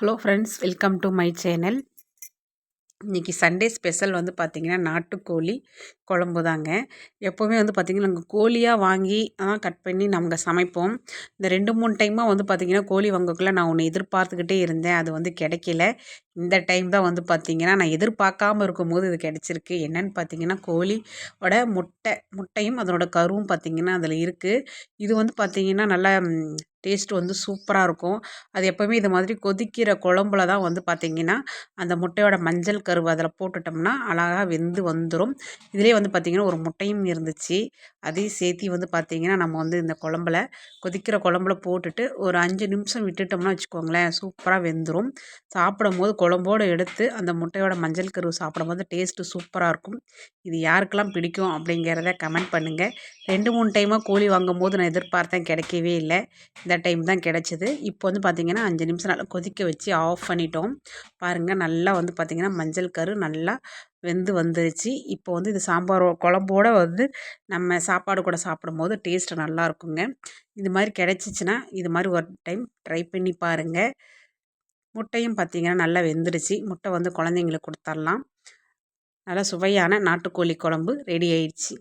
Hello friends welcome to my channel இன்றைக்கி Sunday special வந்து பார்த்திங்கன்னா நாட்டுக்கோழி குழம்பு தாங்க. எப்போவுமே வந்து பார்த்திங்கன்னா நாங்கள் கோழியாக வாங்கி கட் பண்ணி நாங்கள் சமைப்போம். இந்த ரெண்டு மூணு டைமாக வந்து பார்த்திங்கன்னா கோழி வாங்கக்குள்ளே நான் ஒன்று எதிர்பார்த்துக்கிட்டே இருந்தேன். அது வந்து கிடைக்கல. இந்த டைம் தான் வந்து பார்த்திங்கன்னா நான் எதிர்பார்க்காம இருக்கும்போது இது கிடச்சிருக்கு. என்னென்னு பார்த்தீங்கன்னா கோழியோட முட்டை முட்டையும் அதனோட கருவும் பார்த்திங்கன்னா அதில் இருக்குது இது வந்து பார்த்திங்கன்னா நல்லா டேஸ்ட் வந்து சூப்பராக இருக்கும். அது எப்போவுமே இது மாதிரி கொதிக்கிற குழம்புல தான் வந்து பார்த்திங்கன்னா அந்த முட்டையோட மஞ்சள் கருவு அதில் போட்டுட்டோம்னா அழகாக வெந்து வந்துடும் இதிலே வந்து பார்த்திங்கன்னா ஒரு முட்டையும் இருந்துச்சு. அதையும் சேர்த்தி வந்து பார்த்திங்கன்னா நம்ம வந்து இந்த குழம்புல கொதிக்கிற குழம்புல போட்டுட்டு ஒரு அஞ்சு நிமிஷம் விட்டுட்டோம்னா வச்சுக்கோங்களேன் சூப்பராக வெந்துடும் சாப்பிடும் போது குழம்போடு எடுத்து அந்த முட்டையோட மஞ்சள் கருவு சாப்பிடும்போது டேஸ்ட்டு சூப்பராக இருக்கும். இது யாருக்கெல்லாம் பிடிக்கும் அப்படிங்கிறத கமெண்ட் பண்ணுங்கள் ரெண்டு மூணு டைமாக கோழி வாங்கும்போது நான் எதிர்பார்த்தேன் கிடைக்கவே இல்லை. இந்த டைம் தான் கிடச்சிது. இப்போ வந்து பார்த்திங்கன்னா அஞ்சு நிமிஷம் நல்லா கொதிக்க வச்சு ஆஃப் பண்ணிட்டோம். பாருங்கள் நல்லா வந்து பார்த்திங்கன்னா மஞ்சள் கரு நல்லா வெந்து வந்துருச்சு. இப்போ வந்து இது சாம்பார் குழம்போடு வந்து நம்ம சாப்பாடு கூட சாப்பிடும்போது டேஸ்ட்டு நல்லா இருக்குங்க. இது மாதிரி கிடச்சிச்சின்னா இது மாதிரி ஒரு டைம் ட்ரை பண்ணி பாருங்கள் முட்டையும் பார்த்திங்கன்னா நல்லா வெந்துடுச்சு முட்டை வந்து குழந்தைங்களுக்கு கொடுத்துர்லாம். நல்லா சுவையான நாட்டுக்கோழி குழம்பு ரெடி ஆயிடுச்சு.